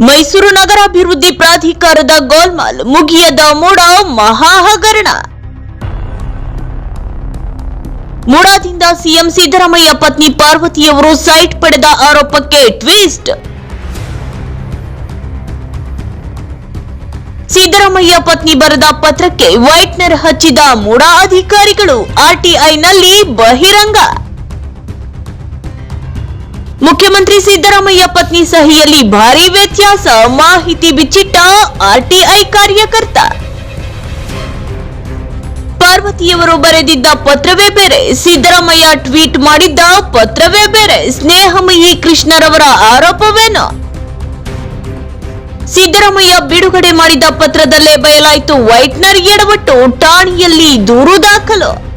ಮೈಸೂರು ನಗರಾಭಿವೃದ್ಧಿ ಪ್ರಾಧಿಕಾರದ ಗೋಲ್ಮಾಲ್ ಮುಗಿಯದ ಮೂಡ ಮಹಾ ಹಗರಣ ಮೂಡಾದಿಂದ ಸಿಎಂ ಸಿದ್ದರಾಮಯ್ಯ ಪತ್ನಿ ಪಾರ್ವತಿಯವರು ಸೈಟ್ ಪಡೆದ ಆರೋಪಕ್ಕೆ ಟ್ವಿಸ್ಟ್. ಸಿದ್ದರಾಮಯ್ಯ ಪತ್ನಿ ಬರೆದ ಪತ್ರಕ್ಕೆ ವೈಟ್ನರ್ ಹಚ್ಚಿದ ಮೂಡಾ ಅಧಿಕಾರಿಗಳು, ಆರ್ಟಿಐನಲ್ಲಿ ಬಹಿರಂಗ. ಮುಖ್ಯಮಂತ್ರಿ ಸಿದ್ದರಾಮಯ್ಯ ಪತ್ನಿ ಸಹಿಯಲ್ಲಿ ಭಾರಿ ವ್ಯತ್ಯಾಸ, ಮಾಹಿತಿ ಬಿಚ್ಚಿಟ್ಟ ಆರ್ಟಿಐ ಕಾರ್ಯಕರ್ತ. ಪಾರ್ವತಿಯವರು ಬರೆದಿದ್ದ ಪತ್ರವೇ ಬೇರೆ, ಸಿದ್ದರಾಮಯ್ಯ ಟ್ವೀಟ್ ಮಾಡಿದ್ದ ಪತ್ರವೇ ಬೇರೆ, ಸ್ನೇಹಮಯಿ ಕೃಷ್ಣರವರ ಆರೋಪವೇನು? ಸಿದ್ದರಾಮಯ್ಯ ಬಿಡುಗಡೆ ಮಾಡಿದ ಪತ್ರದಲ್ಲೇ ಬಯಲಾಯಿತು, ವೈಟ್ನರ್ ಎಡವಟ್ಟು ಠಾಣೆಯಲ್ಲಿ ದೂರು ದಾಖಲು.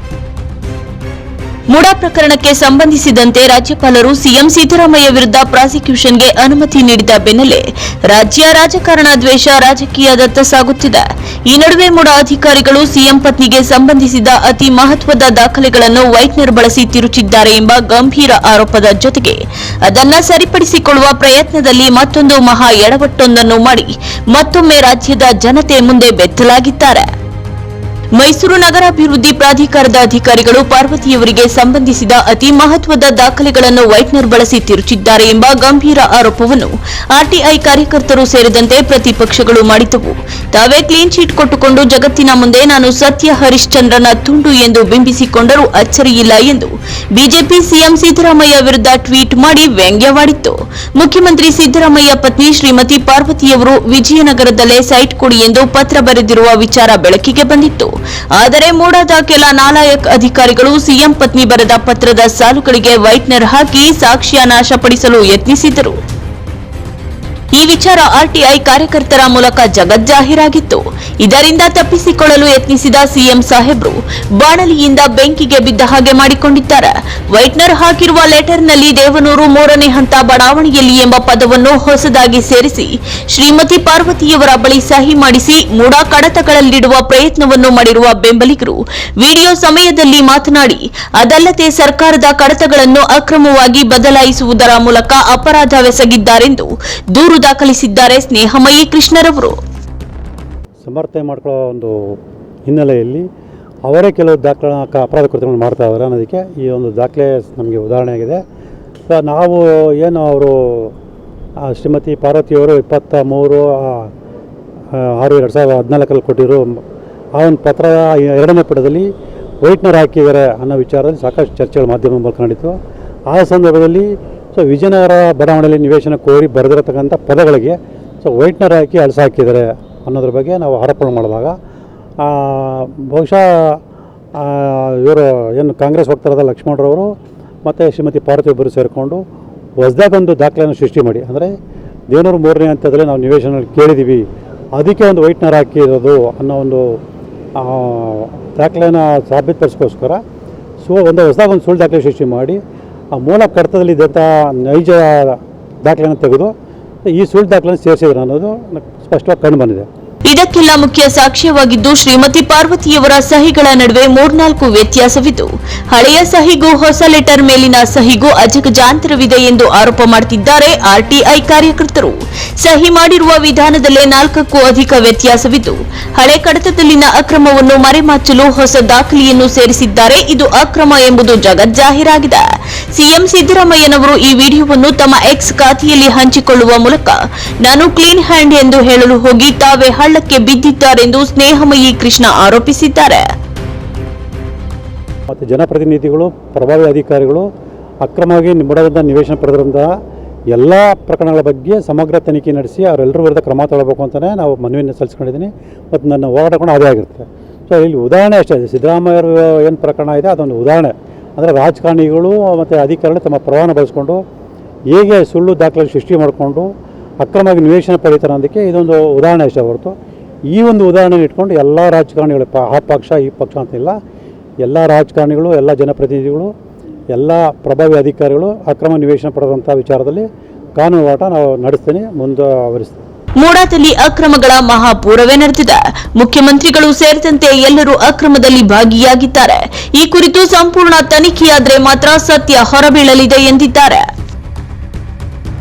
ಮುಡಾ ಪ್ರಕರಣಕ್ಕೆ ಸಂಬಂಧಿಸಿದಂತೆ ರಾಜ್ಯಪಾಲರು ಸಿಎಂ ಸಿದ್ದರಾಮಯ್ಯ ವಿರುದ್ಧ ಪ್ರಾಸಿಕ್ಯೂಷನ್ಗೆ ಅನುಮತಿ ನೀಡಿದ ಬೆನ್ನಲ್ಲೇ ರಾಜ್ಯ ರಾಜಕಾರಣ ದ್ವೇಷ ರಾಜಕೀಯದತ್ತ ಸಾಗುತ್ತಿದೆ. ಈ ನಡುವೆ ಮುಡಾ ಅಧಿಕಾರಿಗಳು ಸಿಎಂ ಪತ್ನಿಗೆ ಸಂಬಂಧಿಸಿದ ಅತಿ ಮಹತ್ವದ ದಾಖಲೆಗಳನ್ನು ವೈಟ್ನರ್ ಬಳಸಿ ತಿರುಚಿದ್ದಾರೆ ಎಂಬ ಗಂಭೀರ ಆರೋಪದ ಜೊತೆಗೆ ಅದನ್ನ ಸರಿಪಡಿಸಿಕೊಳ್ಳುವ ಪ್ರಯತ್ನದಲ್ಲಿ ಮತ್ತೊಂದು ಮಹಾ ಎಡವಟ್ಟೊಂದನ್ನು ಮಾಡಿ ಮತ್ತೊಮ್ಮೆ ರಾಜ್ಯದ ಜನತೆ ಮುಂದೆ ಬೆತ್ತಲಾಗಿದ್ದಾರೆ. ಮೈಸೂರು ನಗರಾಭಿವೃದ್ಧಿ ಪ್ರಾಧಿಕಾರದ ಅಧಿಕಾರಿಗಳು ಪಾರ್ವತಿಯವರಿಗೆ ಸಂಬಂಧಿಸಿದ ಅತಿ ಮಹತ್ವದ ದಾಖಲೆಗಳನ್ನು ವೈಟ್ನರ್ ಬಳಸಿ ತಿರುಚಿದ್ದಾರೆ ಎಂಬ ಗಂಭೀರ ಆರೋಪವನ್ನು ಆರ್ಟಿಐ ಕಾರ್ಯಕರ್ತರು ಸೇರಿದಂತೆ ಪ್ರತಿಪಕ್ಷಗಳು ಮಾಡಿದ್ದವು. ತಾವೇ ಕ್ಲೀನ್ ಚೀಟ್ ಕೊಟ್ಟುಕೊಂಡು ಜಗತ್ತಿನ ಮುಂದೆ ನಾನು ಸತ್ಯ ಹರಿಶ್ಚಂದ್ರನ ತುಂಡು ಎಂದು ಬಿಂಬಿಸಿಕೊಂಡರೂ ಅಚ್ಚರಿಯಿಲ್ಲ ಎಂದು ಬಿಜೆಪಿ ಸಿಎಂ ಸಿದ್ದರಾಮಯ್ಯ ವಿರುದ್ಧ ಟ್ವೀಟ್ ಮಾಡಿ ವ್ಯಂಗ್ಯವಾಡಿತ್ತು. ಮುಖ್ಯಮಂತ್ರಿ ಸಿದ್ದರಾಮಯ್ಯ ಪತ್ನಿ ಶ್ರೀಮತಿ ಪಾರ್ವತಿಯವರು ವಿಜಯನಗರದಲ್ಲೇ ಸೈಟ್ ಕೊಡಿ ಎಂದು ಪತ್ರ ಬರೆದಿರುವ ವಿಚಾರ ಬೆಳಕಿಗೆ ಬಂದಿತ್ತು. ಆದರೆ ಮೂಡಾದ ಕೆಲ ನಾಲಾಯಕ್ ಅಧಿಕಾರಿಗಳು ಸಿಎಂ ಪತ್ನಿ ಬರೆದ ಪತ್ರದ ಸಾಲುಗಳಿಗೆ ವೈಟ್ನರ್ ಹಾಕಿ ಸಾಕ್ಷ್ಯ ನಾಶಪಡಿಸಲು ಯತ್ನಿಸಿದರು ಈ ವಿಚಾರ ಆರ್ಟಿಐ ಕಾರ್ಯಕರ್ತರ ಮೂಲಕ ಜಗಜ್ಜಾಹೀರಾಗಿತ್ತು. ಇದರಿಂದ ತಪ್ಪಿಸಿಕೊಳ್ಳಲು ಯತ್ನಿಸಿದ ಸಿಎಂ ಸಾಹೇಬ್ರು ಬಾಣಲಿಯಿಂದ ಬೆಂಕಿಗೆ ಬಿದ್ದ ಹಾಗೆ ಮಾಡಿಕೊಂಡಿದ್ದಾರೆ. ವೈಟ್ನರ್ ಹಾಕಿರುವ ಲೆಟರ್ನಲ್ಲಿ ದೇವನೂರು ಮೂರನೇ ಹಂತ ಬಡಾವಣೆಯಲ್ಲಿ ಎಂಬ ಪದವನ್ನು ಹೊಸದಾಗಿ ಸೇರಿಸಿ ಶ್ರೀಮತಿ ಪಾರ್ವತಿಯವರ ಬಳಿ ಸಹಿ ಮಾಡಿಸಿ ಮೂಡಾ ಕಡತಗಳಲ್ಲಿಡುವ ಪ್ರಯತ್ನವನ್ನು ಮಾಡಿರುವ ಬೆಂಬಲಿಗರು ವಿಡಿಯೋ ಸಮಯದಲ್ಲಿ ಮಾತನಾಡಿ, ಅದಲ್ಲದೆ ಸರ್ಕಾರದ ಕಡತಗಳನ್ನು ಅಕ್ರಮವಾಗಿ ಬದಲಾಯಿಸುವುದರ ಮೂಲಕ ಅಪರಾಧವೆಸಗಿದ್ದಾರೆಂದು ದೂರು ದಾಖಲಿಸಿದ್ದಾರೆ ಸ್ನೇಹಮಯಿ ಕೃಷ್ಣರವರು. ಸಮರ್ಥನೆ ಮಾಡ್ಕೊಳ್ಳೋ ಒಂದು ಹಿನ್ನೆಲೆಯಲ್ಲಿ ಅವರೇ ಕೆಲವು ದಾಖಲ ಅಪರಾಧ ಕೃತ್ಯಗಳನ್ನು ಮಾಡ್ತಾ ಇದ್ದಾರೆ ಅನ್ನೋದಕ್ಕೆ ಈ ಒಂದು ದಾಖಲೆ ನಮಗೆ ಉದಾಹರಣೆಯಾಗಿದೆ ಸೊ, ನಾವು ಏನು ಅವರು ಶ್ರೀಮತಿ ಪಾರ್ವತಿಯವರು ಇಪ್ಪತ್ತ ಮೂರು ಆರು, ಎರಡು ಸಾವಿರದ ಹದಿನಾಲ್ಕರಲ್ಲಿ ಕೊಟ್ಟಿರೋ ಆ ಒಂದು ಪತ್ರ ಎರಡನೇ ಪುಟದಲ್ಲಿ ವೈಟ್ನರ್ ಹಾಕಿದ್ದಾರೆ ಅನ್ನೋ ವಿಚಾರದಲ್ಲಿ ಸಾಕಷ್ಟು ಚರ್ಚೆಗಳು ಮಾಧ್ಯಮ ಮೂಲಕ ನಡೀತು. ಆ ಸಂದರ್ಭದಲ್ಲಿ ಸೊ ವಿಜಯನಗರ ಬಡಾವಣೆಯಲ್ಲಿ ನಿವೇಶನ ಕೋರಿ ಬರೆದಿರತಕ್ಕಂಥ ಪದಗಳಿಗೆ ಸೊ ವೈಟ್ನರ್ ಹಾಕಿ ಅಳಸ ಹಾಕಿದ್ದಾರೆ ಅನ್ನೋದ್ರ ಬಗ್ಗೆ ನಾವು ಆರೋಪಣೆ ಮಾಡಿದಾಗ ಬಹುಶಃ ಇವರು ಏನು ಕಾಂಗ್ರೆಸ್ ವಕ್ತಾರದ ಲಕ್ಷ್ಮಣರವರು ಮತ್ತು ಶ್ರೀಮತಿ ಪಾರ್ವತಿ ಒಬ್ಬರು ಸೇರಿಕೊಂಡು ಹೊಸದಾಗೊಂದು ದಾಖಲೆಯನ್ನು ಸೃಷ್ಟಿ ಮಾಡಿ. ಅಂದರೆ ದೇವನೂರು ಮೂರನೇ ಹಂತದಲ್ಲಿ ನಾವು ನಿವೇಶನ ಕೇಳಿದ್ದೀವಿ. ಅದಕ್ಕೆ ಒಂದು ವೈಟ್ನರ್ ಹಾಕಿರೋದು ಅನ್ನೋ ಒಂದು ದಾಖಲೆಯನ್ನು ಸಾಬೀತುಪಡಿಸ್ಕೋಸ್ಕರ, ಸೊ, ಒಂದು ಹೊಸದಾಗ ಒಂದು ಸುಳ್ಳು ದಾಖಲೆ ಸೃಷ್ಟಿ ಮಾಡಿ ಆ ಮೂಲ ಕಡತದಲ್ಲಿದ್ದಂಥ ನೈಜ ದಾಖಲೆಯನ್ನು ತೆಗೆದು ಈ ಸುಳ್ಳು ದಾಖಲೆಯನ್ನು ಸೇರಿಸಿದ್ರು ಅನ್ನೋದು ಸ್ಪಷ್ಟವಾಗಿ ಕಂಡು ಬಂದಿದೆ. ಇದಕ್ಕೆಲ್ಲ ಮುಖ್ಯ ಸಾಕ್ಷ್ಯವಾಗಿದ್ದು, ಶ್ರೀಮತಿ ಪಾರ್ವತಿಯವರ ಸಹಿಗಳ ನಡುವೆ ಮೂರ್ನಾಲ್ಕು ವ್ಯತ್ಯಾಸವಿದ್ದು, ಹಳೆಯ ಸಹಿಗೂ ಹೊಸ ಲೆಟರ್ ಮೇಲಿನ ಸಹಿಗೂ ಅಜಗಜಾಂತರವಿದೆ ಎಂದು ಆರೋಪ ಮಾಡುತ್ತಿದ್ದಾರೆ ಆರ್ಟಿಐ ಕಾರ್ಯಕರ್ತರು. ಸಹಿ ಮಾಡಿರುವ ವಿಧಾನದಲ್ಲೇ ನಾಲ್ಕಕ್ಕೂ ಅಧಿಕ ವ್ಯತ್ಯಾಸವಿದ್ದು, ಹಳೆ ಕಡತದಲ್ಲಿನ ಅಕ್ರಮವನ್ನು ಮರೆಮಾಚಲು ಹೊಸ ದಾಖಲೆಯನ್ನು ಸೇರಿಸಿದ್ದಾರೆ. ಇದು ಅಕ್ರಮ ಎಂಬುದು ಜಗಜ್ಜಾಹೀರಾಗಿದೆ. ಸಿಎಂ ಸಿದ್ದರಾಮಯ್ಯನವರು ಈ ವಿಡಿಯೋವನ್ನು ತಮ್ಮ ಎಕ್ಸ್ ಖಾತೆಯಲ್ಲಿ ಹಂಚಿಕೊಳ್ಳುವ ಮೂಲಕ, ನಾನು ಕ್ಲೀನ್ ಹ್ಯಾಂಡ್ ಎಂದು ಹೇಳಲು ಹೋಗಿ ತಾವೇ ಹಳ್ಳಕ್ಕೆ ಬಿದ್ದಿದ್ದಾರೆಂದು ಸ್ನೇಹಮಯಿ ಕೃಷ್ಣ ಆರೋಪಿಸಿದ್ದಾರೆ. ಮತ್ತು ಜನಪ್ರತಿನಿಧಿಗಳು, ಪ್ರಭಾವಿ ಅಧಿಕಾರಿಗಳು ಅಕ್ರಮವಾಗಿ ಮುಡದಂಥ ನಿವೇಶನ ಪಡೆದಿರುವಂತಹ ಎಲ್ಲ ಪ್ರಕರಣಗಳ ಬಗ್ಗೆ ಸಮಗ್ರ ತನಿಖೆ ನಡೆಸಿ ಅವರೆಲ್ಲರೂ ವಿರುದ್ಧ ಕ್ರಮ ತಗೊಳ್ಬೇಕು ಅಂತಲೇ ನಾವು ಮನವಿಯನ್ನು ಸಲ್ಲಿಸ್ಕೊಂಡಿದ್ದೀನಿ. ಮತ್ತು ನನ್ನ ಹೋರಾಟ ಕೂಡ ಅದೇ ಆಗಿರುತ್ತೆ. ಸೊ ಇಲ್ಲಿ ಉದಾಹರಣೆ ಅಷ್ಟೇ ಸಿದ್ದರಾಮಯ್ಯರ ಏನು ಪ್ರಕರಣ ಇದೆ, ಅದೊಂದು ಉದಾಹರಣೆ. ಅಂದರೆ ರಾಜಕಾರಣಿಗಳು ಮತ್ತು ಅಧಿಕಾರಿಗಳು ತಮ್ಮ ಪ್ರವಾಹ ಬಳಸ್ಕೊಂಡು ಹೇಗೆ ಸುಳ್ಳು ದಾಖಲೆ ಸೃಷ್ಟಿ ಮಾಡಿಕೊಂಡು ಅಕ್ರಮವಾಗಿ ನಿವೇಶನ ಪಡೀತಾರೆ ಅನ್ನೋದಕ್ಕೆ ಇದೊಂದು ಉದಾಹರಣೆ ಅಷ್ಟೇ ಹೊರತು. ಈ ಒಂದು ಉದಾಹರಣೆ ಇಟ್ಕೊಂಡು ಎಲ್ಲ ರಾಜಕಾರಣಿಗಳು, ಪ, ಆ ಪಕ್ಷ, ಈ ಪಕ್ಷ ಅಂತಿಲ್ಲ ಎಲ್ಲ ರಾಜಕಾರಣಿಗಳು, ಎಲ್ಲ ಜನಪ್ರತಿನಿಧಿಗಳು, ಎಲ್ಲ ಪ್ರಭಾವಿ ಅಧಿಕಾರಿಗಳು ಅಕ್ರಮ ನಿವೇಶನ ಪಡೆದಂಥ ವಿಚಾರದಲ್ಲಿ ಕಾನೂನು ಹೋರಾಟ ನಾವು ನಡೆಸ್ತೇನೆ, ಮುಂದುವರಿಸ್ತೀನಿ. ಮೂಡಾದಲ್ಲಿ ಅಕ್ರಮಗಳ ಮಹಾಪೂರವೇ ನಡೆದಿದೆ. ಮುಖ್ಯಮಂತ್ರಿಗಳು ಸೇರಿದಂತೆ ಎಲ್ಲರೂ ಅಕ್ರಮದಲ್ಲಿ ಭಾಗಿಯಾಗಿದ್ದಾರೆ. ಈ ಕುರಿತು ಸಂಪೂರ್ಣ ತನಿಖೆಯಾದರೆ ಮಾತ್ರ ಸತ್ಯ ಹೊರಬೀಳಲಿದೆ ಎಂದಿದ್ದಾರೆ.